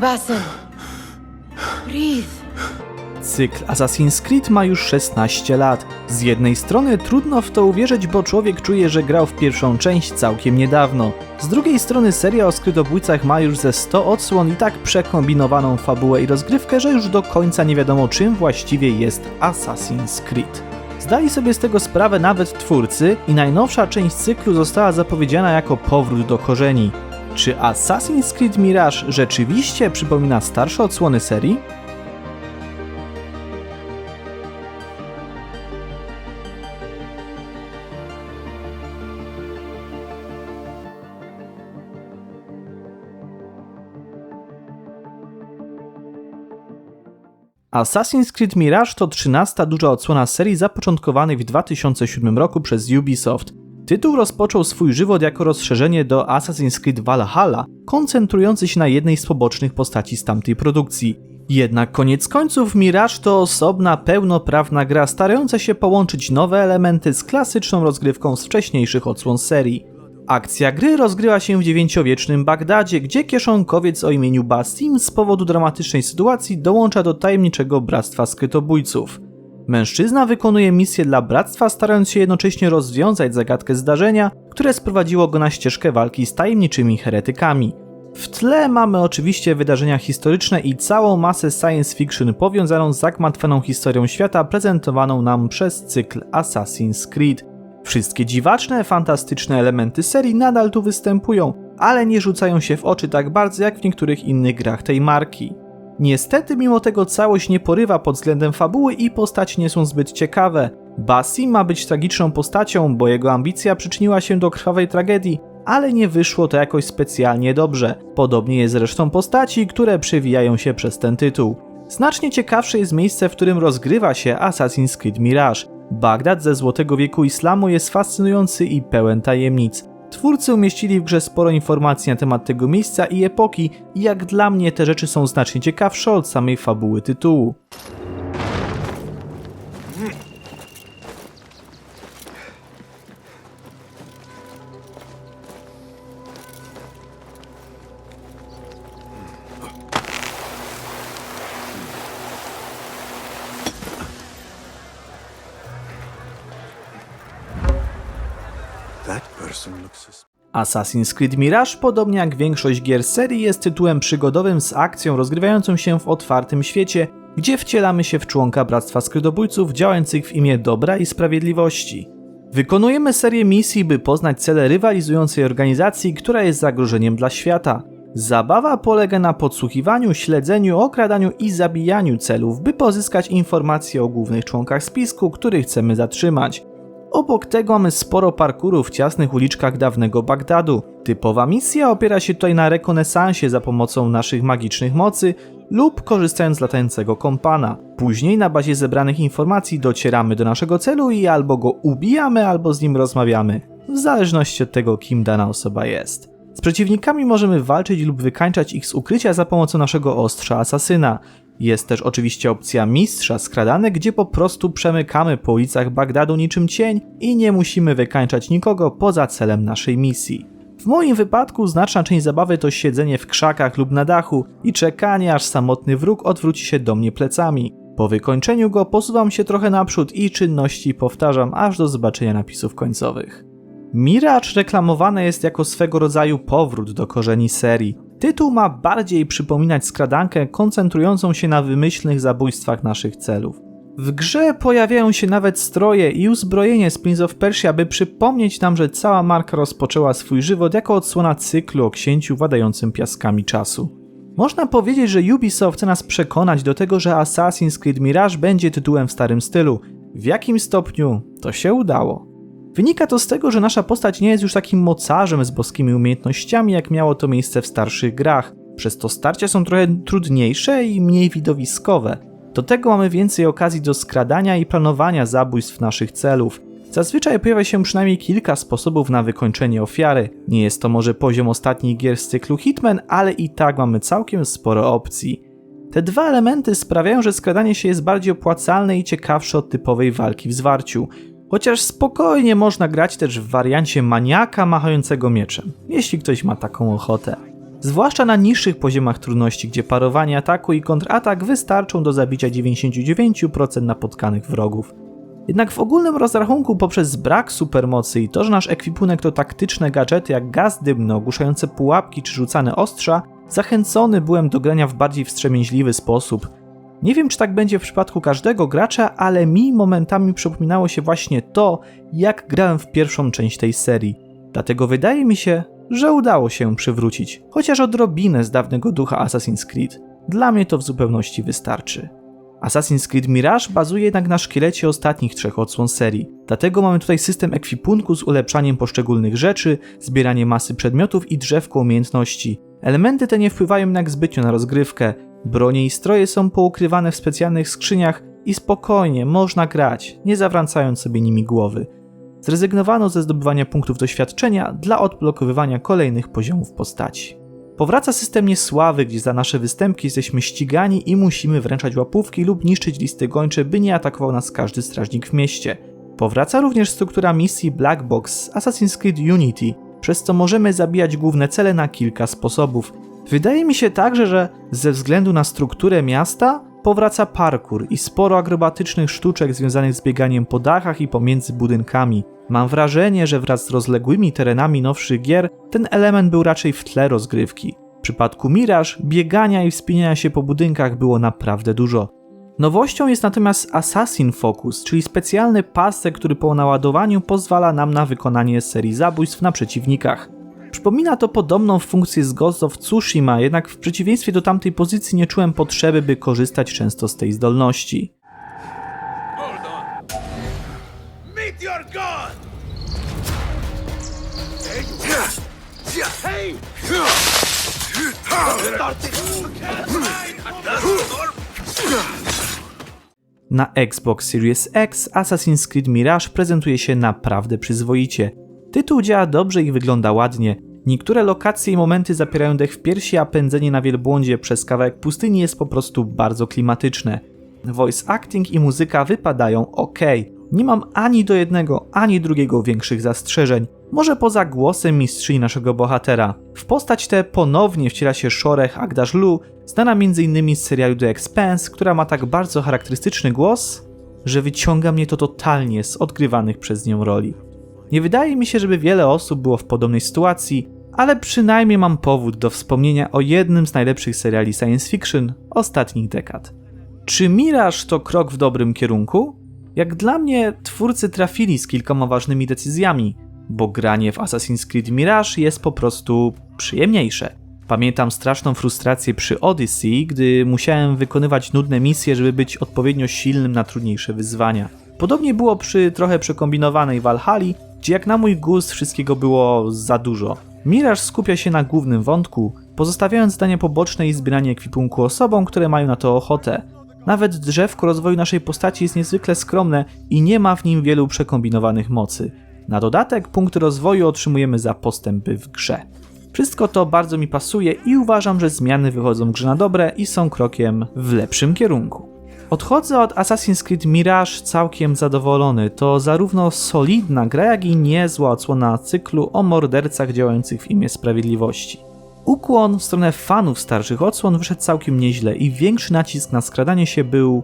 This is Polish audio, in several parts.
Basen. Breathe. Cykl Assassin's Creed ma już 16 lat. Z jednej strony trudno w to uwierzyć, bo człowiek czuje, że grał w pierwszą część całkiem niedawno. Z drugiej strony seria o skrytobójcach ma już ze 100 odsłon i tak przekombinowaną fabułę i rozgrywkę, że już do końca nie wiadomo czym właściwie jest Assassin's Creed. Zdali sobie z tego sprawę nawet twórcy i najnowsza część cyklu została zapowiedziana jako powrót do korzeni. Czy Assassin's Creed Mirage rzeczywiście przypomina starsze odsłony serii? Assassin's Creed Mirage to 13 duża odsłona serii zapoczątkowanej w 2007 roku przez Ubisoft. Tytuł rozpoczął swój żywot jako rozszerzenie do Assassin's Creed Valhalla, koncentrujący się na jednej z pobocznych postaci z tamtej produkcji. Jednak koniec końców Mirage to osobna, pełnoprawna gra starająca się połączyć nowe elementy z klasyczną rozgrywką z wcześniejszych odsłon serii. Akcja gry rozgrywa się w dziewięciowiecznym Bagdadzie, gdzie kieszonkowiec o imieniu Basim z powodu dramatycznej sytuacji dołącza do tajemniczego bractwa skrytobójców. Mężczyzna wykonuje misję dla bractwa, starając się jednocześnie rozwiązać zagadkę zdarzenia, które sprowadziło go na ścieżkę walki z tajemniczymi heretykami. W tle mamy oczywiście wydarzenia historyczne i całą masę science fiction powiązaną z zagmatwaną historią świata prezentowaną nam przez cykl Assassin's Creed. Wszystkie dziwaczne, fantastyczne elementy serii nadal tu występują, ale nie rzucają się w oczy tak bardzo jak w niektórych innych grach tej marki. Niestety, mimo tego całość nie porywa pod względem fabuły i postaci nie są zbyt ciekawe. Basim ma być tragiczną postacią, bo jego ambicja przyczyniła się do krwawej tragedii, ale nie wyszło to jakoś specjalnie dobrze. Podobnie jest zresztą postaci, które przewijają się przez ten tytuł. Znacznie ciekawsze jest miejsce, w którym rozgrywa się Assassin's Creed Mirage. Bagdad ze złotego wieku islamu jest fascynujący i pełen tajemnic. Twórcy umieścili w grze sporo informacji na temat tego miejsca i epoki, i jak dla mnie te rzeczy są znacznie ciekawsze od samej fabuły tytułu. Assassin's Creed Mirage, podobnie jak większość gier serii, jest tytułem przygodowym z akcją rozgrywającą się w otwartym świecie, gdzie wcielamy się w członka Bractwa Skrydobójców działających w imię dobra i sprawiedliwości. Wykonujemy serię misji, by poznać cele rywalizującej organizacji, która jest zagrożeniem dla świata. Zabawa polega na podsłuchiwaniu, śledzeniu, okradaniu i zabijaniu celów, by pozyskać informacje o głównych członkach spisku, których chcemy zatrzymać. Obok tego mamy sporo parkurów w ciasnych uliczkach dawnego Bagdadu. Typowa misja opiera się tutaj na rekonesansie za pomocą naszych magicznych mocy lub korzystając z latającego kompana. Później na bazie zebranych informacji docieramy do naszego celu i albo go ubijamy, albo z nim rozmawiamy, w zależności od tego, kim dana osoba jest. Z przeciwnikami możemy walczyć lub wykańczać ich z ukrycia za pomocą naszego ostrza asasyna. Jest też oczywiście opcja mistrza skradane, gdzie po prostu przemykamy po ulicach Bagdadu niczym cień i nie musimy wykańczać nikogo poza celem naszej misji. W moim wypadku znaczna część zabawy to siedzenie w krzakach lub na dachu i czekanie aż samotny wróg odwróci się do mnie plecami. Po wykończeniu go posuwam się trochę naprzód i czynności powtarzam aż do zobaczenia napisów końcowych. Mirage reklamowane jest jako swego rodzaju powrót do korzeni serii. Tytuł ma bardziej przypominać skradankę koncentrującą się na wymyślnych zabójstwach naszych celów. W grze pojawiają się nawet stroje i uzbrojenie z Prince of Persia, by przypomnieć nam, że cała marka rozpoczęła swój żywot jako odsłona cyklu o księciu władającym piaskami czasu. Można powiedzieć, że Ubisoft chce nas przekonać do tego, że Assassin's Creed Mirage będzie tytułem w starym stylu. W jakim stopniu to się udało? Wynika to z tego, że nasza postać nie jest już takim mocarzem z boskimi umiejętnościami, jak miało to miejsce w starszych grach. Przez to starcia są trochę trudniejsze i mniej widowiskowe. Do tego mamy więcej okazji do skradania i planowania zabójstw naszych celów. Zazwyczaj pojawia się przynajmniej kilka sposobów na wykończenie ofiary. Nie jest to może poziom ostatnich gier z cyklu Hitman, ale i tak mamy całkiem sporo opcji. Te dwa elementy sprawiają, że skradanie się jest bardziej opłacalne i ciekawsze od typowej walki w zwarciu. Chociaż spokojnie można grać też w wariancie maniaka machającego mieczem, jeśli ktoś ma taką ochotę. zwłaszcza na niższych poziomach trudności, gdzie parowanie ataku i kontratak wystarczą do zabicia 99% napotkanych wrogów. Jednak w ogólnym rozrachunku poprzez brak supermocy i to, że nasz ekwipunek to taktyczne gadżety jak gaz dymny, ogłuszające pułapki czy rzucane ostrza, zachęcony byłem do grania w bardziej wstrzemięźliwy sposób. Nie wiem, czy tak będzie w przypadku każdego gracza, ale mi momentami przypominało się właśnie to, jak grałem w pierwszą część tej serii. Dlatego wydaje mi się, że udało się przywrócić chociaż odrobinę z dawnego ducha Assassin's Creed. Dla mnie to w zupełności wystarczy. Assassin's Creed Mirage bazuje jednak na szkielecie ostatnich trzech odsłon serii. Dlatego mamy tutaj system ekwipunku z ulepszaniem poszczególnych rzeczy, zbieranie masy przedmiotów i drzewko umiejętności. Elementy te nie wpływają jednak zbytnio na rozgrywkę. Bronie i stroje są poukrywane w specjalnych skrzyniach i spokojnie można grać, nie zawracając sobie nimi głowy. Zrezygnowano ze zdobywania punktów doświadczenia dla odblokowywania kolejnych poziomów postaci. Powraca system niesławy, gdzie za nasze występki jesteśmy ścigani i musimy wręczać łapówki lub niszczyć listy gończe, by nie atakował nas każdy strażnik w mieście. Powraca również struktura misji Black Box Assassin's Creed Unity, przez co możemy zabijać główne cele na kilka sposobów. Wydaje mi się także, że ze względu na strukturę miasta powraca parkour i sporo akrobatycznych sztuczek związanych z bieganiem po dachach i pomiędzy budynkami. Mam wrażenie, że wraz z rozległymi terenami nowszych gier ten element był raczej w tle rozgrywki. W przypadku Mirage biegania i wspinania się po budynkach było naprawdę dużo. Nowością jest natomiast Assassin Focus, czyli specjalny pasek, który po naładowaniu pozwala nam na wykonanie serii zabójstw na przeciwnikach. Przypomina to podobną funkcję z Ghost of Tsushima, jednak w przeciwieństwie do tamtej pozycji nie czułem potrzeby, by korzystać często z tej zdolności. Na Xbox Series X Assassin's Creed Mirage prezentuje się naprawdę przyzwoicie. Tytuł działa dobrze i wygląda ładnie. Niektóre lokacje i momenty zapierają dech w piersi, a pędzenie na wielbłądzie przez kawałek pustyni jest po prostu bardzo klimatyczne. Voice acting i muzyka wypadają ok. Nie mam ani do jednego, ani drugiego większych zastrzeżeń. Może poza głosem mistrzyni naszego bohatera. W postać tę ponownie wciela się Shoreh Agdashlu, znana m.in. z serialu The Expanse, która ma tak bardzo charakterystyczny głos, że wyciąga mnie to totalnie z odgrywanych przez nią roli. Nie wydaje mi się, żeby wiele osób było w podobnej sytuacji, ale przynajmniej mam powód do wspomnienia o jednym z najlepszych seriali science fiction ostatnich dekad. Czy Mirage to krok w dobrym kierunku? Jak dla mnie, twórcy trafili z kilkoma ważnymi decyzjami, bo granie w Assassin's Creed Mirage jest po prostu przyjemniejsze. Pamiętam straszną frustrację przy Odyssey, gdy musiałem wykonywać nudne misje, żeby być odpowiednio silnym na trudniejsze wyzwania. Podobnie było przy trochę przekombinowanej Valhalla, gdzie jak na mój gust wszystkiego było za dużo. Mirage skupia się na głównym wątku, pozostawiając zadania poboczne i zbieranie ekwipunku osobom, które mają na to ochotę. Nawet drzewko rozwoju naszej postaci jest niezwykle skromne i nie ma w nim wielu przekombinowanych mocy. Na dodatek punkty rozwoju otrzymujemy za postępy w grze. Wszystko to bardzo mi pasuje i uważam, że zmiany wychodzą grze na dobre i są krokiem w lepszym kierunku. Odchodzę od Assassin's Creed Mirage całkiem zadowolony. To zarówno solidna gra, jak i niezła odsłona cyklu o mordercach działających w imię sprawiedliwości. Ukłon w stronę fanów starszych odsłon wyszedł całkiem nieźle i większy nacisk na skradanie się był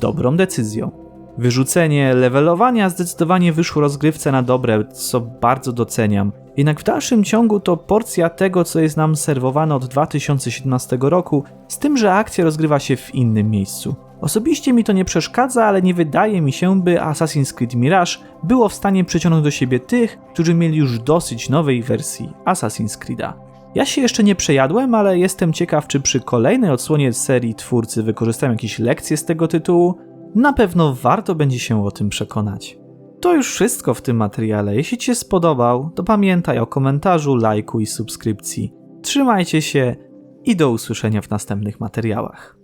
dobrą decyzją. Wyrzucenie levelowania zdecydowanie wyszło rozgrywce na dobre, co bardzo doceniam. Jednak w dalszym ciągu to porcja tego, co jest nam serwowane od 2017 roku, z tym, że akcja rozgrywa się w innym miejscu. Osobiście mi to nie przeszkadza, ale nie wydaje mi się, by Assassin's Creed Mirage było w stanie przyciągnąć do siebie tych, którzy mieli już dosyć nowej wersji Assassin's Creed'a. Ja się jeszcze nie przejadłem, ale jestem ciekaw, czy przy kolejnej odsłonie serii twórcy wykorzystają jakieś lekcje z tego tytułu. Na pewno warto będzie się o tym przekonać. To już wszystko w tym materiale. Jeśli Ci się spodobał, to pamiętaj o komentarzu, lajku i subskrypcji. Trzymajcie się i do usłyszenia w następnych materiałach.